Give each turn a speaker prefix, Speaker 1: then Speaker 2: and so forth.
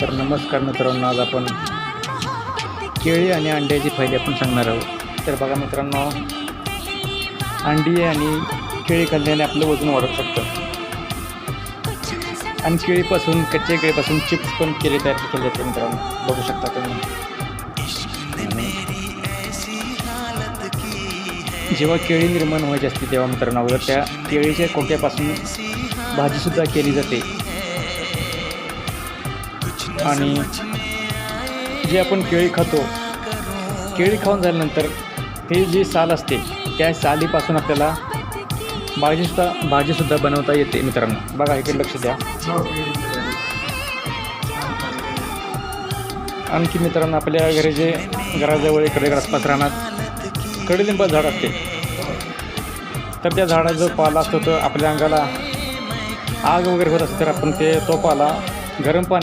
Speaker 1: तर नमस्कार मित्रांनो आज आपण केळी आणि अंड्याची फायदे आपण सांगणार आहोत. तर बघा मित्रांनो अंडी आणि केळी खाल्ल्याने आपलं वजन वाढू शकतं. आणि केळीपासून कच्च्या केळीपासून चिप्स पण केले तयार केले जाते मित्रांनो. बघू शकता तुम्ही. जेव्हा केळी निर्माण व्हायची असते तेव्हा मित्रांनो अगोदर त्या केळीच्या कोट्यापासून भाजीसुद्धा केली जाते. आणि जे आपण केळी खातो केळी खाऊन झाल्यानंतर हे जी साल असते त्या सालीपासून आपल्याला भाजीसुद्धा भाजीसुद्धा बनवता येते मित्रांनो. बघा इकडे लक्ष द्या. आणखी मित्रांनो आपल्या घरी जे घराजवळ इकडे आसपास राहणार कडलिंबाचं झाड असते. तर त्या झाडाचा जो पाला असतो तो आपल्या अंगाला आग वगैरे होत असते तर आपण ते तो पाला गरम पाणी